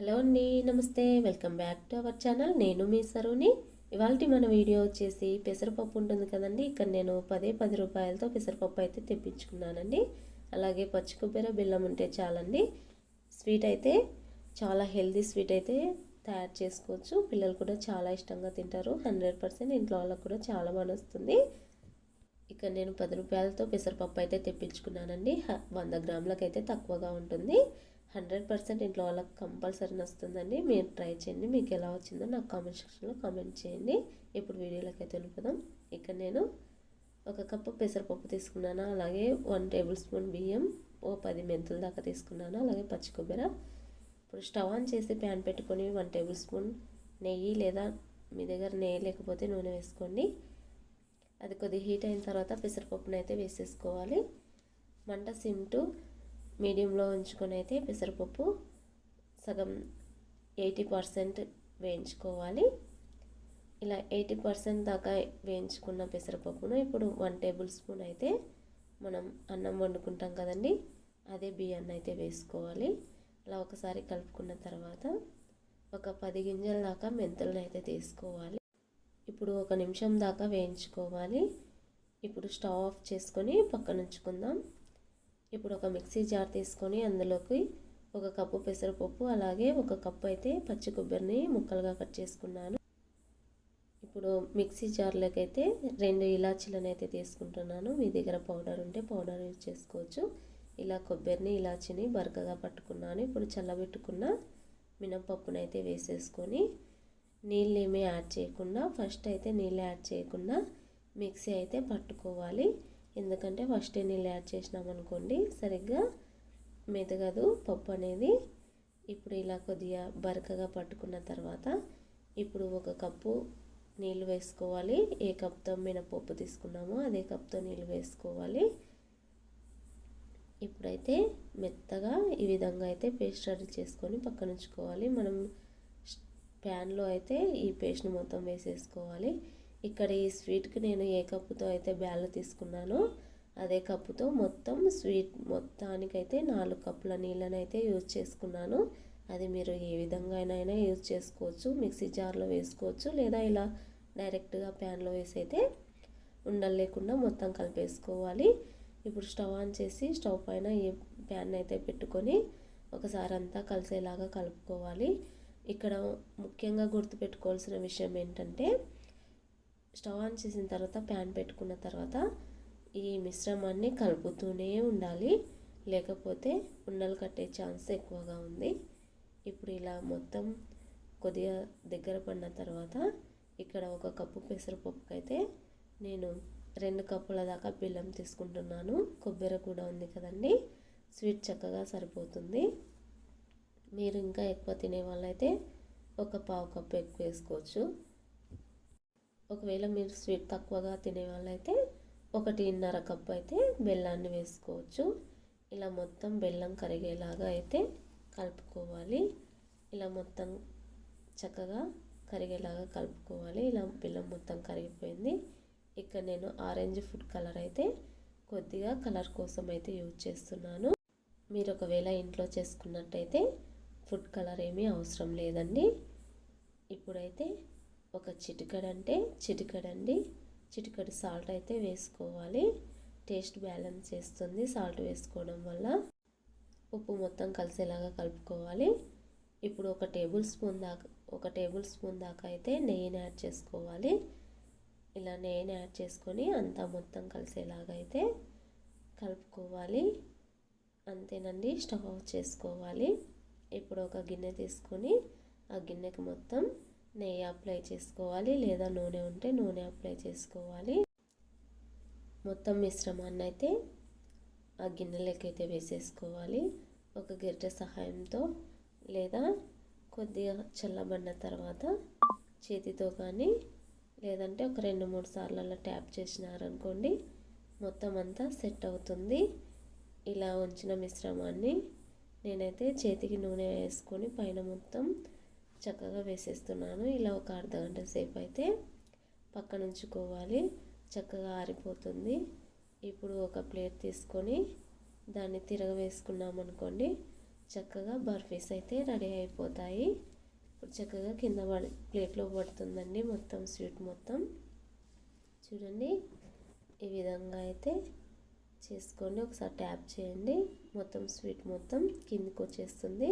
Hello అండి నమస్తే. Welcome back to our channel. నేను మీ సరుని. ఇవాళ మన వీడియో వచ్చేసి పెసరపప్పు ఉంటుంది కదండి. ఇక్కడ నేను పదే పది రూపాయలతో పెసరపప్పు అయితే తెప్పించుకున్నానండి. అలాగే పచ్చి కొబ్బరి బెల్లం ఉంటే చాలండి. స్వీట్ అయితే చాలా హెల్దీ స్వీట్ అయితే తయారు చేసుకోవచ్చు. పిల్లలు కూడా చాలా ఇష్టంగా తింటారు. హండ్రెడ్ పర్సెంట్ ఇంట్లో వాళ్ళకు కూడా చాలా బాగా వస్తుంది. ఇక్కడ నేను పది రూపాయలతో పెసరపప్పు అయితే తెప్పించుకున్నానండి. హ- వంద గ్రాములకు అయితే తక్కువగా ఉంటుంది. హండ్రెడ్ పర్సెంట్ ఇంట్లో వాళ్ళకి కంపల్సరీ వస్తుందండి మీరు ట్రై చేయండి. మీకు ఎలా వచ్చిందో నాకు కామెంట్ సెక్షన్లో కామెంట్ చేయండి. ఇప్పుడు వీడియోలోకి అయితే వెళ్ళిపోదాం. ఇక్కడ నేను ఒక కప్పు పెసరపప్పు తీసుకున్నాను. అలాగే వన్ టేబుల్ స్పూన్ బియ్యం ఓ పది మెంతుల దాకా తీసుకున్నాను. అలాగే పచ్చి కొబ్బరి. ఇప్పుడు స్టవ్ ఆన్ చేసి ప్యాన్ పెట్టుకొని వన్ టేబుల్ స్పూన్ నెయ్యి లేదా మీ దగ్గర నెయ్యి లేకపోతే నూనె వేసుకోండి. అది కొద్దిగా హీట్ అయిన తర్వాత పెసరపప్పునైతే వేసేసుకోవాలి. మంట సిమ్ టు మీడియంలో ఉంచుకొని అయితే పెసరపప్పు సగం ఎయిటీ పర్సెంట్ వేయించుకోవాలి. ఇలా ఎయిటీ పర్సెంట్ దాకా వేయించుకున్న పెసరపప్పును ఇప్పుడు వన్ టేబుల్ స్పూన్ అయితే మనం అన్నం వండుకుంటాం కదండి అదే బియ్యాన్ని అయితే వేసుకోవాలి. అలా ఒకసారి కలుపుకున్న తర్వాత ఒక పది గింజల దాకా మెంతులను అయితే తీసుకోవాలి. ఇప్పుడు ఒక నిమిషం దాకా వేయించుకోవాలి. ఇప్పుడు స్టవ్ ఆఫ్ చేసుకొని పక్కన ఉంచుకుందాం ఇప్పుడు ఒక మిక్సీ జార్ తీసుకొని అందులోకి ఒక కప్పు పెసరపప్పు అలాగే ఒక కప్పు అయితే పచ్చి కొబ్బరిని ముక్కలుగా కట్ చేసుకున్నాను. ఇప్పుడు మిక్సీ జార్లోకి అయితే రెండు ఇలాచీలను అయితే తీసుకుంటున్నాను. మీ దగ్గర పౌడర్ ఉంటే పౌడర్ యూజ్ చేసుకోవచ్చు. ఇలా కొబ్బరిని ఇలాచిని బరకగా పట్టుకున్నాను. ఇప్పుడు చల్లబెట్టుకున్న మినపప్పును అయితే వేసేసుకొని నీళ్ళు ఏమీ యాడ్ చేయకుండా ఫస్ట్ అయితే నీళ్ళు యాడ్ చేయకుండా మిక్సీ అయితే పట్టుకోవాలి. ఎందుకంటే ఫస్ట్ నీళ్ళు యాడ్ చేసినామనుకోండి సరిగ్గా మెదగదు పప్పు అనేది. ఇప్పుడు ఇలా కొద్దిగా బరకగా పట్టుకున్న తర్వాత ఇప్పుడు ఒక కప్పు నీళ్ళు వేసుకోవాలి. ఏ కప్తో మినపప్పు తీసుకున్నామో అదే కప్తో నీళ్ళు వేసుకోవాలి. ఇప్పుడైతే మెత్తగా ఈ విధంగా అయితే పేస్ట్ రెడీ చేసుకొని పక్కన ఉంచుకోవాలి. మనం ప్యాన్లో అయితే ఈ పేస్ట్ని మొత్తం వేసేసుకోవాలి. ఇక్కడ ఈ స్వీట్కి నేను ఏ కప్పుతో అయితే బ్యాలు తీసుకున్నానో అదే కప్పుతో మొత్తం స్వీట్ మొత్తానికైతే నాలుగు కప్పుల నీళ్ళని అయితే యూజ్ చేసుకున్నాను. అది మీరు ఏ విధంగా అయినా యూజ్ చేసుకోవచ్చు. మిక్సీ జార్లో వేసుకోవచ్చు లేదా ఇలా డైరెక్ట్గా ప్యాన్లో వేసి అయితే ఉండలు లేకుండా మొత్తం కలిపేసుకోవాలి. ఇప్పుడు స్టవ్ ఆన్ చేసి స్టవ్ పైన ఈ ప్యాన్ అయితే పెట్టుకొని ఒకసారి అంతా కలిసేలాగా కలుపుకోవాలి. ఇక్కడ ముఖ్యంగా గుర్తుపెట్టుకోవాల్సిన విషయం ఏంటంటే స్టవ్ ఆన్ చేసిన తర్వాత ప్యాన్ పెట్టుకున్న తర్వాత ఈ మిశ్రమాన్ని కలుపుతూనే ఉండాలి. లేకపోతే ఉండలు కట్టే ఛాన్స్ ఎక్కువగా ఉంది. ఇప్పుడు ఇలా మొత్తం కొద్దిగా దగ్గర పడిన తర్వాత ఇక్కడ ఒక కప్పు పెసరపప్పుకి అయితే నేను రెండు కప్పుల దాకా బెల్లం తీసుకుంటున్నాను. కొబ్బరి కూడా ఉంది కదండి. స్వీట్ చక్కగా సరిపోతుంది. మీరు ఇంకా ఎక్కువ తినే వాళ్ళైతే ఒక పావు కప్పు ఎక్కువ వేసుకోవచ్చు. ఒకవేళ మీరు స్వీట్ తక్కువగా తినే వాళ్ళైతే ఒకటిన్నర కప్పు అయితే బెల్లాన్ని వేసుకోవచ్చు. ఇలా మొత్తం బెల్లం కరిగేలాగా అయితే కలుపుకోవాలి. ఇలా మొత్తం చక్కగా కరిగేలాగా కలుపుకోవాలి. ఇలా బెల్లం మొత్తం కరిగిపోయింది. ఇక్కడ నేను ఆరెంజ్ ఫుడ్ కలర్ అయితే కొద్దిగా కలర్ కోసం అయితే యూజ్ చేస్తున్నాను. మీరు ఒకవేళ ఇంట్లో చేసుకున్నట్టయితే ఫుడ్ కలర్ ఏమీ అవసరం లేదండి. ఇప్పుడైతే ఒక చిటికడంటే చిటికడండి. చిటికడు సాల్ట్ అయితే వేసుకోవాలి. టేస్ట్ బ్యాలెన్స్ చేస్తుంది సాల్ట్ వేసుకోవడం వల్ల. ఉప్పు మొత్తం కలిసేలాగా కలుపుకోవాలి. ఇప్పుడు ఒక టేబుల్ స్పూన్ దాకా ఒక టేబుల్ స్పూన్ దాకా అయితే నెయ్యిని యాడ్ చేసుకోవాలి. ఇలా నెయ్యిని యాడ్ చేసుకొని అంతా మొత్తం కలిసేలాగా అయితే కలుపుకోవాలి. అంతేనండి స్టవ్ ఆఫ్ చేసుకోవాలి. ఇప్పుడు ఒక గిన్నె తీసుకొని ఆ గిన్నెకి మొత్తం నెయ్యి అప్లై చేసుకోవాలి లేదా నూనె ఉంటే నూనె అప్లై చేసుకోవాలి. మొత్తం మిశ్రమాన్ని అయితే ఆ గిన్నెలోకి అయితే వేసేసుకోవాలి. ఒక గరిటె సహాయంతో లేదా కొద్దిగా చల్లబడిన తర్వాత చేతితో కానీ లేదంటే ఒక రెండు మూడు సార్లు అలా ట్యాప్ చేసినారనుకోండి మొత్తం అంతా సెట్ అవుతుంది. ఇలా ఉంచిన మిశ్రమాన్ని నేనైతే చేతికి నూనె వేసుకొని పైన మొత్తం చక్కగా వేసేస్తున్నాను. ఇలా ఒక అర్ధ గంట సేపు అయితే పక్కన ఉంచుకోవాలి. చక్కగా ఆరిపోతుంది. ఇప్పుడు ఒక ప్లేట్ తీసుకొని దాన్ని తిరగవేసుకున్నాం అనుకోండి చక్కగా బర్ఫీస్ అయితే రెడీ అయిపోతాయి. ఇప్పుడు చక్కగా కింద పడి ప్లేట్లో పడుతుందండి మొత్తం స్వీట్ మొత్తం. చూడండి ఈ విధంగా అయితే చేసుకోండి. ఒకసారి ట్యాప్ చేయండి. మొత్తం స్వీట్ మొత్తం కిందికి వచ్చేస్తుంది.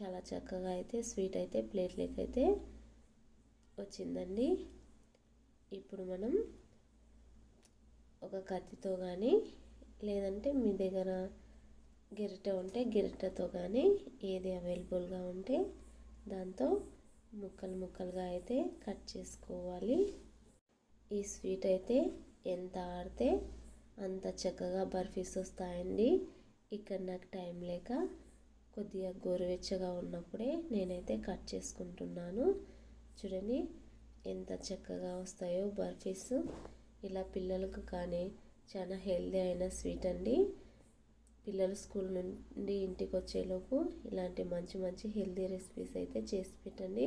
చాలా చక్కగా అయితే స్వీట్ అయితే ప్లేట్లోకి అయితే వచ్చిందండి. ఇప్పుడు మనం ఒక కత్తితో కానీ లేదంటే మీ దగ్గర గిరిట ఉంటే గిరిటతో కానీ ఏది అవైలబుల్గా ఉంటే దాంతో ముక్కలు ముక్కలుగా అయితే కట్ చేసుకోవాలి. ఈ స్వీట్ అయితే ఎంత ఆడితే అంత చక్కగా బర్ఫీస్ వస్తాయండి. ఇక్కడ నాకు టైం లేక కొద్దిగా గోరువెచ్చగా ఉన్నప్పుడే నేనైతే కట్ చేసుకుంటున్నాను. చూడండి ఎంత చక్కగా వస్తాయో బర్ఫీస్. ఇలా పిల్లలకు కానీ చాలా హెల్దీ అయిన స్వీట్ అండి. పిల్లలు స్కూల్ నుండి ఇంటికి వచ్చేలోపు ఇలాంటి మంచి మంచి హెల్దీ రెసిపీస్ అయితే చేసి పెట్టండి.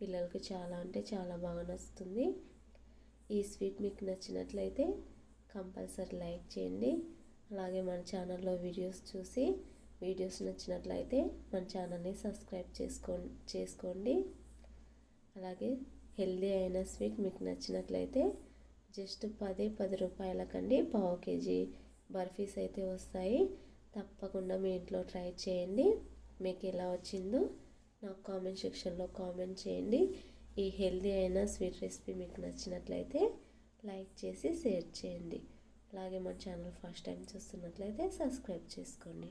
పిల్లలకి చాలా అంటే చాలా బాగా నచ్చుతుంది. ఈ స్వీట్ మీకు నచ్చినట్లయితే కంపల్సరీ లైక్ చేయండి. అలాగే మన ఛానల్లో వీడియోస్ చూసి వీడియోస్ నచ్చినట్లయితే మన ఛానల్ని సబ్స్క్రైబ్ చేసుకో చేసుకోండి. అలాగే హెల్దీ అయిన స్వీట్ మీకు నచ్చినట్లయితే జస్ట్ పది పది రూపాయలకండి. పావు కేజీ బర్ఫీస్ అయితే వస్తాయి. తప్పకుండా మీ ఇంట్లో ట్రై చేయండి. మీకు ఎలా వచ్చిందో నాకు కామెంట్ సెక్షన్లో కామెంట్ చేయండి. ఈ హెల్దీ అయిన స్వీట్ రెసిపీ మీకు నచ్చినట్లయితే లైక్ చేసి షేర్ చేయండి. అలాగే మన ఛానల్ ఫస్ట్ టైం చూస్తున్నట్లయితే సబ్స్క్రైబ్ చేసుకోండి.